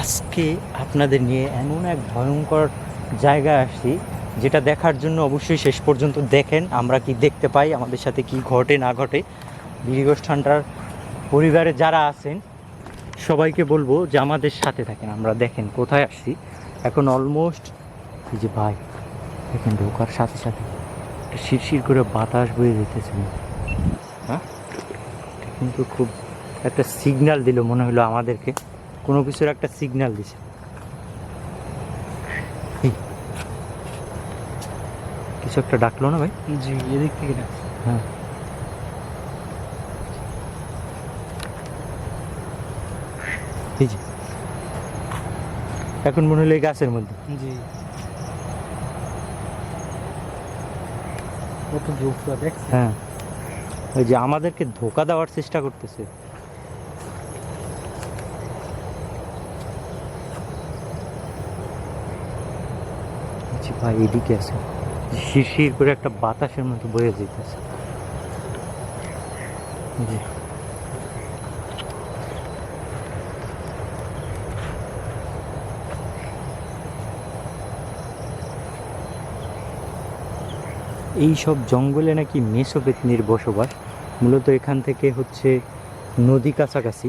আজকে আপনাদের নিয়ে এমন এক ভয়ঙ্কর জায়গায় আসছি, যেটা দেখার জন্য অবশ্যই শেষ পর্যন্ত দেখেন, আমরা কি দেখতে পাই, আমাদের সাথে কি ঘটে, না ঘটে। বিরিগোষ্ঠানটার পরিবারে যারা আছেন, সবাইকে বলব যে আমাদের সাথে থাকেন, আমরা দেখেন কোথায় আসছি। এখন অলমোস্ট যে ভাই, দেখেন ঢোকার সাথে সাথে শিরশির করে বাতাস বয়ে যেতেছে। হ্যাঁ? কিন্তু খুব একটা সিগন্যাল দিল, মনে হলো আমাদেরকে। কোনো কিছুর একটা সিগন্যাল দিছে। কিছু একটা ডাকলো না ভাই? জি এদিক থেকে না হ্যাঁ। এখন মনে হলো এই গাছের মধ্যে। জি। কত হ্যাঁ। ওই যে আমাদেরকে ধোকা দেওয়ার চেষ্টা করতেছে আচ্ছা ভাই এদিকে আছে। শিরশির করে একটা বাতাসের মতো বয়ে যেতেছে এই সব জঙ্গলে নাকি মেসোপেতনির বসবাস মূলত এখান থেকে হচ্ছে নদী কাছাকাছি।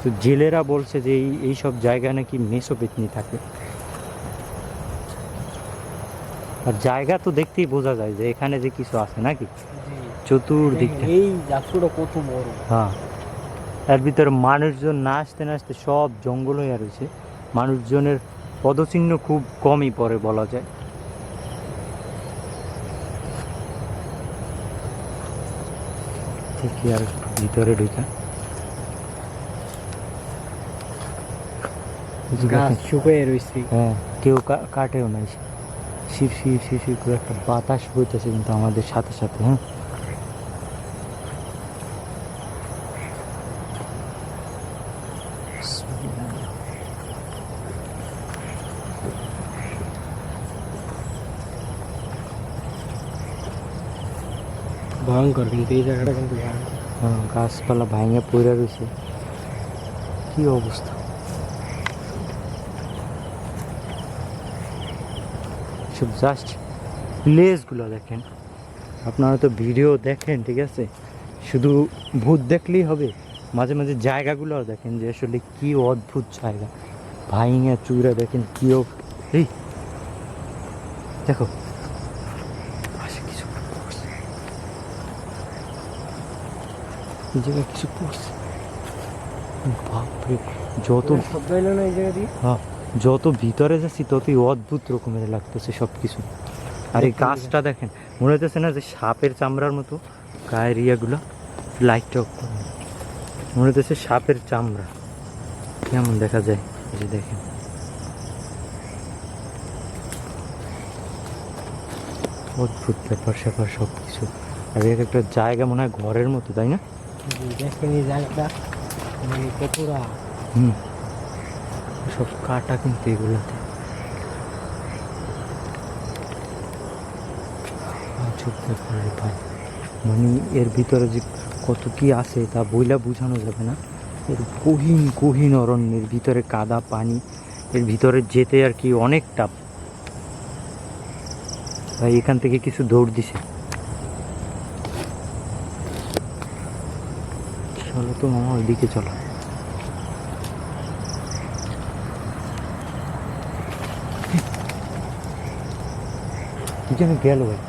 তো জেলেরা বলছে যে এই এই সব জায়গায় নাকি মেসোপেতনি থাকে। আর জায়গা তো দেখতেই বোঝা যায় যে এখানে যে কিছু আছে নাকি? জি। চতুর্দিকটা। এই জাফরটা কত বড়? হ্যাঁ। এর ভিতরে মানুষজন না আসতে না আসতে সব জঙ্গল হয়ে রয়েছে মানুষজনের পদচিহ্ন খুব কমই পড়ে বলা যায়। দেখি আর ভিতরে ঢুকা। গাছ শুকিয়ে রয়েছে। হ্যাঁ কেউ কাটেও নাই শির শির শির শির করে একটা বাতাস বইতেছে কিন্তু আমাদের সাথে সাথে হ্যাঁ? ভয়ঙ্কর কিন্তু এই জায়গাটা কিন্তু ভয়ঙ্কর। হ্যাঁ গাছপালা ভাঙে পড়ে রয়েছে। কি অবস্থা? সব জাস্ট প্লেসগুলো দেখেন। আপনারা তো ভিডিও দেখেন ঠিক আছে? শুধু ভূত দেখলেই হবে। মাঝে মাঝে জায়গাগুলো দেখেন যে আসলে কি অদ্ভুত জায়গা। ভাইঙা চুরা দেখেন কি অব- এই দেখো। কিছু। এই জায়গায় কিছু পড়ছে। বাপরে যত শব্দ এলো না এই জায়গা দিয়ে? হ্যাঁ। যত ভিতরে যাচ্ছি ততই অদ্ভুত রকমের লাগতেছে সব কিছু আর এই গাছটা দেখেন মনে হইতেছে না যে সাপের চামড়ার মতো গায়ের ইয়েগুলো লাইটটা অফ করুন। মনে হইতেছে সাপের চামড়া। কেমন দেখা যায়? যে দেখেন। অদ্ভুত ব্যাপার স্যাপার সব কিছু আর এক একটা জায়গা মনে হয় ঘরের মতো তাই না? দেখেন এই জায়গাটা মানে হুম। সব কাটা কিন্তু এগুলোতে। মানে এর ভিতরে যে কত কি আছে তা বইলা বোঝানো যাবে না। এর গহীন গহীন অরণ্যের ভিতরে কাদা, পানি, এর ভিতরে যেতে আর কি অনেক টাপ ভাই, এখান থেকে কিছু দৌড় দিছে। চলো তো মামা, ওইদিকে চলো। যেন গেল ভাই।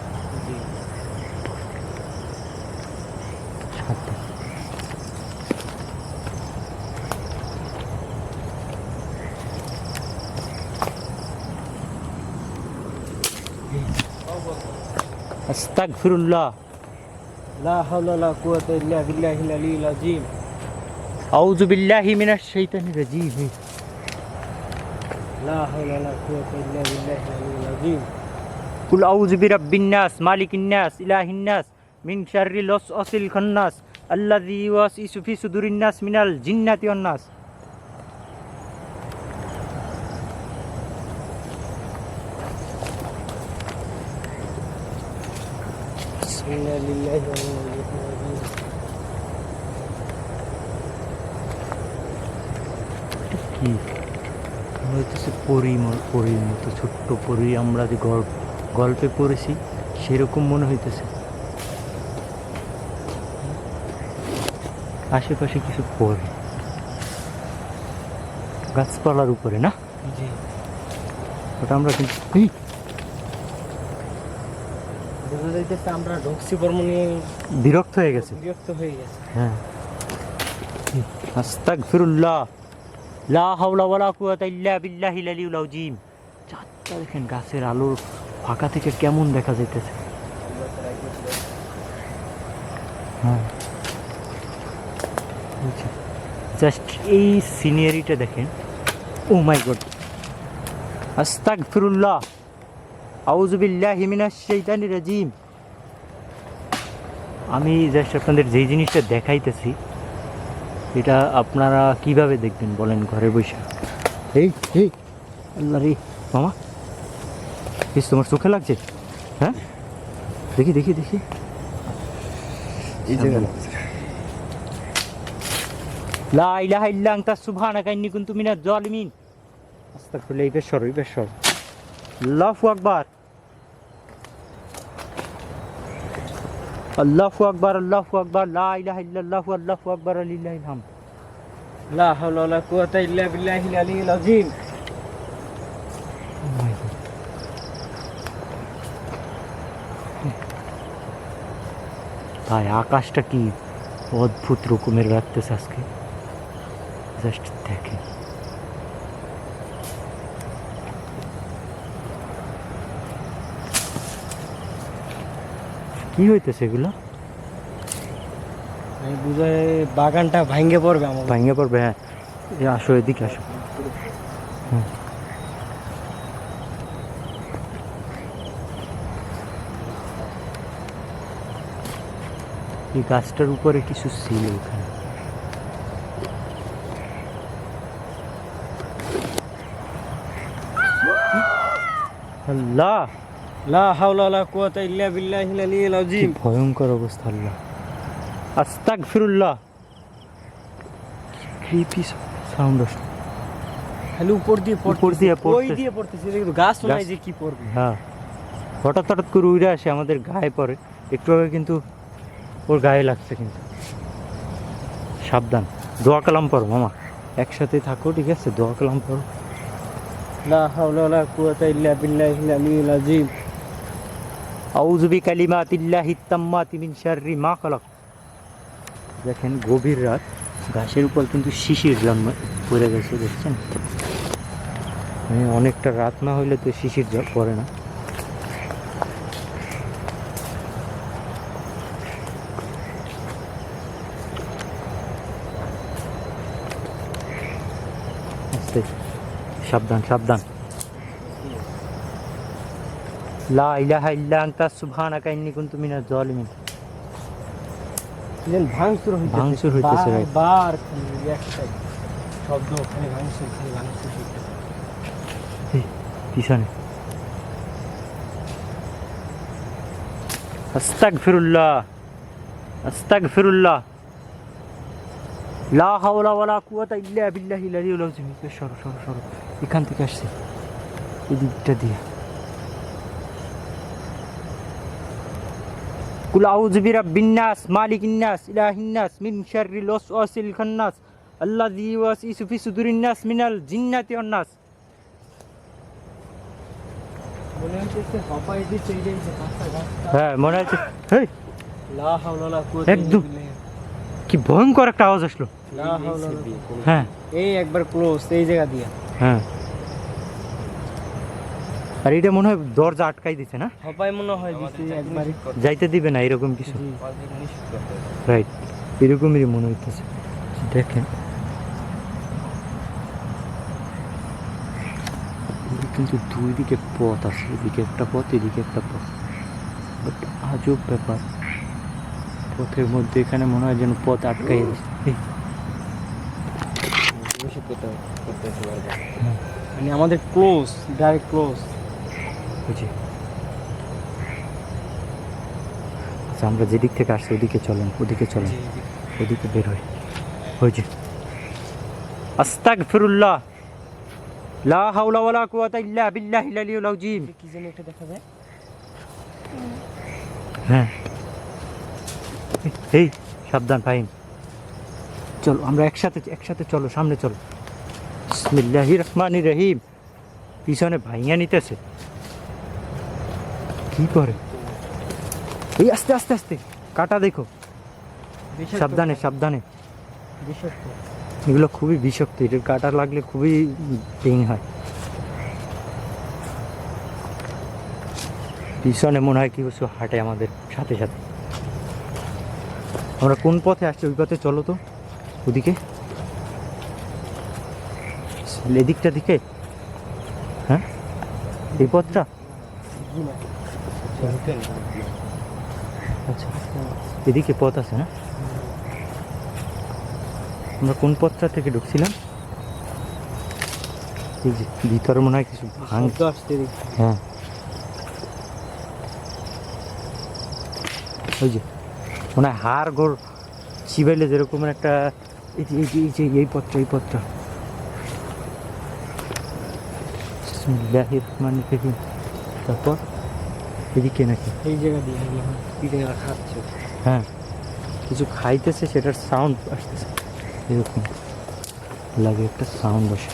আস্তাগফিরুল্লাহ। লা হাওলা লা কুওয়াতা ইল্লা বিল্লাহিল আলিয়্যিল আযীম। আউযু বিল্লাহি মিনাশ শাইতানির রাজিম। লা হাওলা লা কুওয়াতা ইল্লা বিল্লাহিল আলিয়্যিল আযীম। কুল আউযু বিরাব্বিন নাস মালিকিন নাস মিন শাররিল ওয়াসওয়াসিল খান্নাস আল্লাযী ইউওয়াসওয়িসু ফি সুদুরিন নাস মিনাল জিন্নাতি ওয়ান ছোট্ট পরি, আমরা যে গল- গল্পে পড়েছি সেরকম মনে হইতেছে। আশেপাশে কিছু পরি গাছপালার উপরে না? ওটা আমরা কিন্তু বোঝা যাইতেছে আমরা ঢুকছি বর্ম বিরক্ত হয়ে গেছে? বিরক্ত হয়ে গেছে। হ্যাঁ। আস্তাগফিরুল্লাহ। লা হাওলা ওয়ালা কুওয়াতা ইল্লা বিল্লাহিল চাঁদটা দেখেন গাছের আলোর ফাঁকা থেকে কেমন দেখা যাইতেছে? হ্যাঁ। জাস্ট এই সিনিয়রিটা দেখেন। Oh my god. আস্তাগফিরুল্লাহ। আউযু বিল্লাহি মিনাশ শাইতানির রাজিম। আমি জাস্ট আপনাদের যেই জিনিসটা দেখাইতেছি এটা আপনারা কীভাবে দেখবেন বলেন ঘরে বসে এই এই। আল্লাহ রে মামা। বেশ তোমার চোখে লাগছে? হ্যাঁ? দেখি দেখি দেখি। লা ইলাহা ইল্লা আনতা সুবহানাকা ইন্নী কুনতু মিনাজ জালিমিন আস্তাগফিরুল্লাহ এই বেশর এই বেশর আল্লাহু আকবার। আল্লাহু আকবার আল্লাহু আকবার লা ইলাহা ইল্লাল্লাহু আল্লাহু আকবার লিল্লাহিল হামদ। লা হাওলা ওয়ালা কুওয়াতা ইল্লা বিল্লাহিল আলিয়্যিল আযীম। ভাই আকাশটা কি অদ্ভুত রকমের রাখতেছে আজকে জাস্ট দেখে কি হইতেছে এগুলো আমি বুঝাই বাগানটা ভাঙ্গে পড়বে আমার ভাঙে পড়বে হ্যাঁ এ আসো এদিকে আসো এই গাছটার উপরে কিছু ছিল এখানে। আল্লাহ! লা হাওলা ওয়ালা কুওয়াতা ইল্লা বিল্লাহিল আযীম। ভয়ঙ্কর অবস্থা আল্লাহ! আস্তাক ফিরুল্লাহ ক্রিপি সাউন্ড আসছে খালি উপর দিয়ে উপর দিয়ে ওই দিয়ে পড়তেছে কিন্তু গাছ নাই যে কি পড়বে। হ্যাঁ। হঠাৎ হঠাৎ করে উড়ে আসে আমাদের গায়ে পড়ে। একটু আগে কিন্তু ওর গায়ে লাগছে কিন্তু। সাবধান। দোয়া কালাম পড়ো মামা। একসাথে থাকো ঠিক আছে? দোয়া কালাম পড়ো। লা হাওলা ওয়ালা কুওয়াতা ইল্লা বিল্লাহিল আলিয়্যিল আযীম। আউযু বিকালিমাতিল্লাহি তাম্মাতি মিন শাররি মা খালাক। দেখেন গভীর রাত। গাছের উপর কিন্তু শিশির জন্ম পড়ে গেছে দেখছেন? মানে অনেকটা রাত না হইলে তো শিশির পড়ে না আস্তে সাবধান সাবধান। লা ইলাহা ইল্লা আনতা সুবহানাকা ইন্নী কুনতু মিনাজ জালিমিন যেন ভাঙচুর হইতেছে। ভাঙচুর হইতেছে, বার- বার শব্দ খালি ভাঙচুর খালি ভাঙচুর পিছনে। আস্তাগফিরুল্লাহ আস্তাগফিরুল্লাহ। লা হাওলা ওয়ালা কুওয়াতা ইল্লা বিল্লাহিল আলিয়্যিল আযীম। সরো সরো সরো। এখান থেকে আসছে। এই দিকটা দিয়ে। কুল আউযু বিরাব্বিন নাস মালিকিন নাস ইলাহিন নাস মিন শাররিল ওয়াসওয়াসিল খান্নাস আল্লাযী ইউওয়াসওয়িসু ফি সুদুরিন নাস মিনাল জিন্নাতি ওয়ান নাস। মনে হইতেছে হপাই দিচ্ছে এই যে এই যে কাঁচা গাছটা। হ্যাঁ মনে হচ্ছে। হেই! লা হাওলা ওয়ালা কুওয়াতা ইল্লা একদম। বিল্লাহ। কি ভয়ঙ্কর একটা আওয়াজ আসলো। লা হাওলা ওয়ালা কুওয়াতা- হ্যাঁ। এই একবার ক্লোজ এই জায়গা দিয়ে। হ্যাঁ। আর এটা মনে হয় দরজা আটকাই দিছে না? হপাই মনে হয় দিচ্ছে একবারই যাইতে দিবে না এরকম কিছু? রাইট এরকমই মনে হইতেছে। দেখেন। কিন্তু দুই দিকে পথ আছে এদিকে একটা পথ এদিকে একটা পথ। বাট আজব ব্যাপার। পথের মধ্যে এখানে মনে হয় যেন পথ আটকাই দিচ্ছে এই, মানে আমাদের ক্লোজ ডাইরেক্ট ক্লোজ বুঝি। আচ্ছা আমরা যেদিক থেকে আসছি ওদিকে চলেন ওদিকে চলেন। ওদিকে বের হই। হয়েছে আস্তাক ফিরুল্লাহ লা হাওলা ওয়ালা কুওয়াতা ইল্লা বিল্লাহিল আলিয়্যিল আযীম। কি যেন একটা দেখা যায়? হ্যাঁ। এই সাবধান ফাহিম। চলো আমরা একসাথে একসাথে চলো সামনে চলো। বিসমিল্লাহির রহমানির রহিম। পিছনে ভাইয়া নিতেছে। কি করে? এই আস্তে আস্তে আস্তে কাটা দেখো। সাবধানে সাবধানে। এগুলো খুবই বিষাক্ত এটার কাটা লাগলে খুবই পেইন হয়। পিছনে মনে হয় কি কিছু হাঁটে আমাদের সাথে সাথে। আমরা কোন পথে আসছি ওই পথে চলো তো। ওদিকে। এদিকটা দিকে। হ্যাঁ? এই পথটা? আচ্ছা এদিকে পথ আছে না? আমরা কোন পথটা থেকে ঢুকছিলাম? এই যে ভিতরে মনে হয় কিছু ভাঙ হ্যাঁ। ওই যে মনে হয় হাড় গোড় চিবাইলে যেরকম একটা এই যে এই যে এই যে এই পথটা এই পথটা। রহিম। তারপর এদিকে নাকি? এই জায়গা দিয়ে এখন পিঠে খাচ্ছে হ্যাঁ। কিছু খাইতেছে সেটার সাউন্ড আসতেছে। এরকম লাগে একটা সাউন্ড আসে।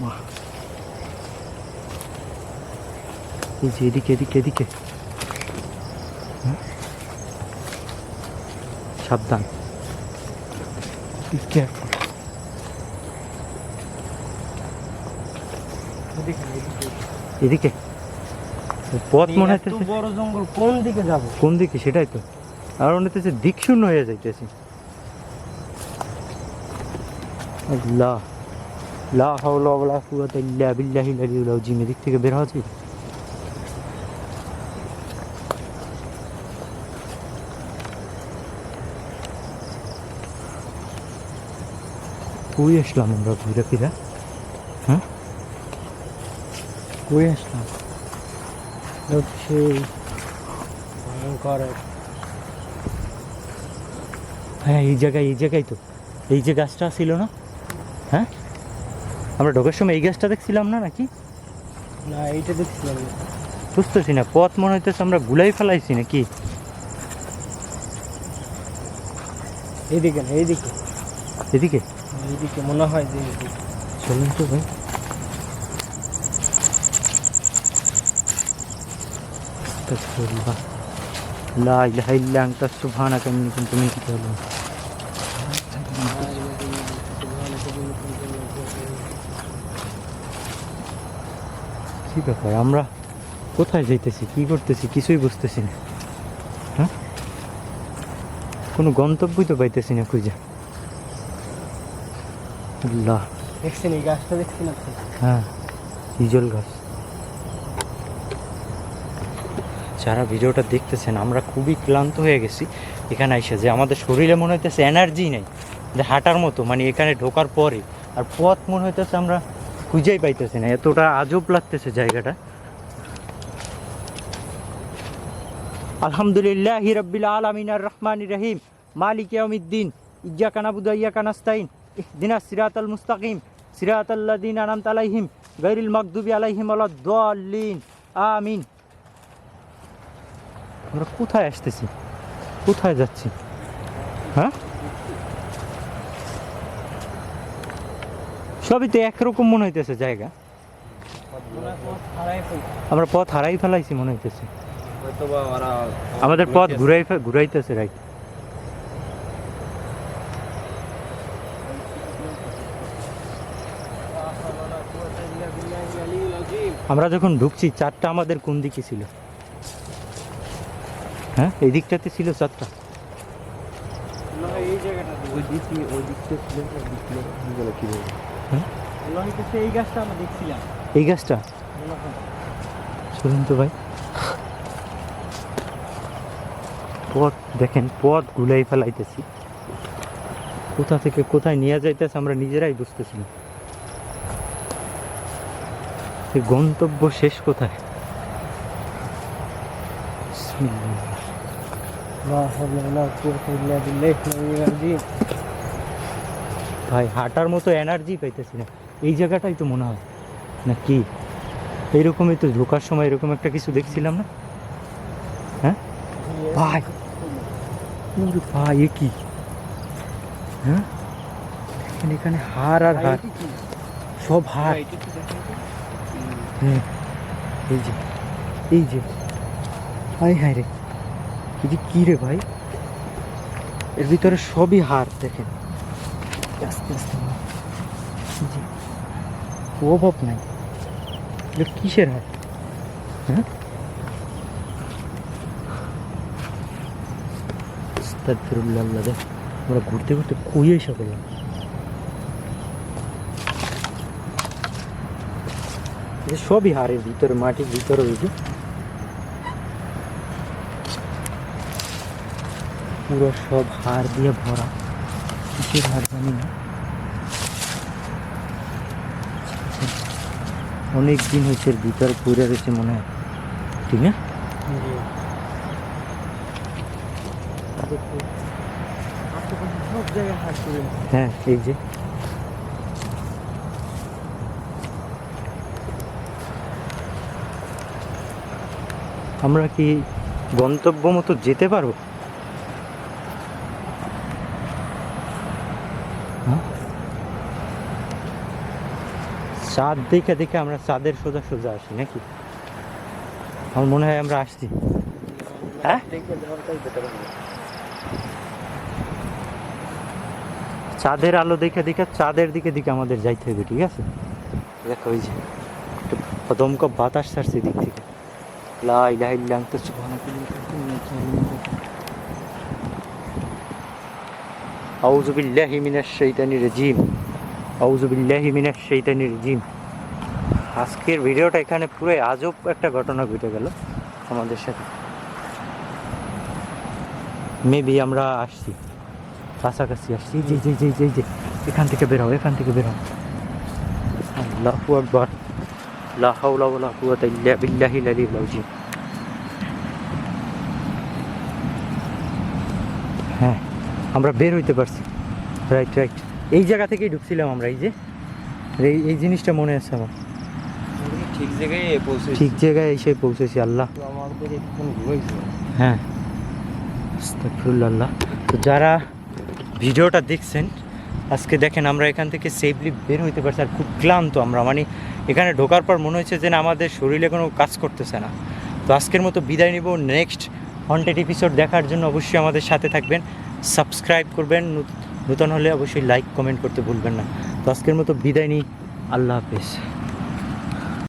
মা এই যে এদিকে এদিকে এদিকে। হ্যাঁ? সাবধান। Be careful. এদিকে। পথ মনে হইতেছে বড় জঙ্গল কোন দিকে যাব? কোন দিকে? সেটাই তো। আর মনে হচ্ছে দিক শূন্য হয়ে যাইতেছে। আল্লাহ। লা হাওলা ওয়ালা কুওয়াতা ইল্লা বিল্লাহিল আলিয়্যিল আযীম। এদিক থেকে বের হওয়া যায় কই আসলাম আমরা ঘুরে ফিরে? হ্যাঁ? কই আসলাম? হচ্ছে ভয়ঙ্কর হ্যাঁ এই জায়গায় এই জায়গায় তো। এই যে গাছটা ছিল না? হ্যাঁ? আমরা ঢোকার সময় এই গাছটা দেখছিলাম না নাকি? না এইটা দেখছিলাম বুঝতেছি না পথ মনে হইতেছে আমরা গুলাই ফেলাইছি নাকি? এইদিকে না এইদিকে। এদিকে? এইদিকে মনে হয় যে। চলুন তো ভাই। আমরা কোথায় যাইতেছি, কি করতেছি, কিছুই বুঝতেছি না। হ্যাঁ? কোনো গন্তব্যই তো পাইতেছি না খুঁজে। আল্লাহ দেখছেন এই গাছটা দেখছেন আপনি? হ্যাঁ হিজল গাছ। যারা ভিডিওটা দেখতেছেন আমরা খুবই ক্লান্ত হয়ে গেছি এখানে এসে যে আমাদের শরীরে মনে হইতেছে এনার্জি নেই যে হাঁটার মতো মানে এখানে ঢোকার পরে। আর পথ মনে হইতেছে আমরা খুঁজেই পাইতেছি না এতটা আজব লাগতেছে জায়গাটা। আলহামদুলিল্লাহ রব্বিল আলামিন আর রহমান রহিম। মালিক ইয়াউমিদ্দিন। ইজ্জাকা নাবুদু ওয়া ইয়াকা ইহদিনাস সিরাতাল মুস্তাকিম সিরাতাল্লাযিনা আনআমতা আলাইহিম গায়রিল মাগদুবি আলাইহিম ওয়ালাদ-দাল্লিন আমিন। আমরা কোথায় আসতেছি? কোথায় যাচ্ছি? হ্যাঁ? সবই তো একরকম মনে হইতেছে জায়গা। আমরা পথ হারাই ফেলাইছি মনে হইতেছে। আমাদের পথ ঘুরাই ঘুরাইতেছে রাইট আমরা যখন ঢুকছি চারটা আমাদের কোন দিকে ছিল? হ্যাঁ এই দিকটাতে ছিল চারটা। এই জায়গাটা ওই দিকে ওই দিকটা ছিল ওই দিকটা গেল কীভাবে হইতেছে এই গাছটা আমরা এই গাছটা? শুনুন তো ভাই। পথ দেখেন পথ গুলাই ফেলাইতেছি। কোথা থেকে কোথায় নিয়ে যাইতেছে আমরা নিজেরাই বুঝতেছি না। গন্তব্য শেষ কোথায়? ভাই, হাঁটার মতো এনার্জি পাইতেছি না। এই জায়গাটাই তো মনে হয়। না কি এইরকমই তো ঢোকার সময় এরকম একটা কিছু দেখছিলাম না? হ্যাঁ? ভাই এ কি? হ্যাঁ? এখানে হার আর হার সব হার হ্যাঁ এই যে এই যে হাই হাই রে, এই যে কি রে ভাই? এর ভিতরে সবই হার দেখেন। আস্তে আস্তে যে, অভাব নাই। এটা কিসের হার হ্যাঁ। আমরা ঘুরতে ঘুরতে কই এসে করলাম এটা সবই হারের ভিতরে মাটির ভিতরে ওই পুরো সব হার দিয়ে ভরা। কিসের হার জানি না। অনেক দিন হয়েছে ভিতরে পড়ে রয়েছে মনে হয়। ঠিক না? হ্যাঁ এই যে। আমরা কি গন্তব্য মতো যেতে পারব? হ্যাঁ? চাঁদ দেখে দেখে আমরা চাঁদের সোজা সোজা আসি নাকি? আমার মনে হয় আমরা আসছি। হ্যাঁ? চাঁদের আলো দেখে দেখে চাঁদের দিকে দিকে আমাদের যাইতে হবে, ঠিক আছে? দেখো ওই যে, একটু দমকা বাতাস ছাড়ছে দিক থেকে। লা ইলাহা ইল্লা আনতা সুবহানাকা ইন্নী আউযু বিল্লাহি মিনাশ শাইতানির রাজিম, আউযু বিল্লাহি মিনাশ শাইতানির রাজিম। আজকের ভিডিওটা এখানে পুরো আজব একটা ঘটনা ঘটে গেল আমাদের সাথে। মেবি আমরা আসছি, কাছাকাছি আসছি। জি জি জি জি জি। এখান থেকে বেরো এখান থেকে বেরো আল্লাহু আকবার। লা হাওলা ওয়ালা কুওয়াতা ইল্লা বিল্লাহিল আলিয়্যিল আযীম হ্যাঁ আমরা বের হইতে পারছি। রাইট রাইট এই জায়গা থেকেই ঢুকছিলাম আমরা এই যে। এই এই জিনিসটা মনে আছে আমার। ঠিক জায়গায় পৌঁছে ঠিক জায়গায় এসে পৌঁছেছি আল্লাহ। হ্যাঁ। আস্তাগফিরুল্লাহ। তো যারা ভিডিওটা দেখছেন আজকে দেখেন আমরা এখান থেকে সেফলি বের হইতে পারছি আর খুব ক্লান্ত আমরা। মানে এখানে ঢোকার পর মনে হয়েছে যে না আমাদের শরীরে কোনো কাজ করতেছে না। তো আজকের মতো বিদায় নিব। নেক্সট হন্টেড এপিসোড দেখার জন্য অবশ্যই আমাদের সাথে থাকবেন। সাবস্ক্রাইব করবেন। নতুন হলে অবশ্যই লাইক কমেন্ট করতে ভুলবেন না। তো আজকের মতো বিদায় নিই। আল্লাহ হাফেজ।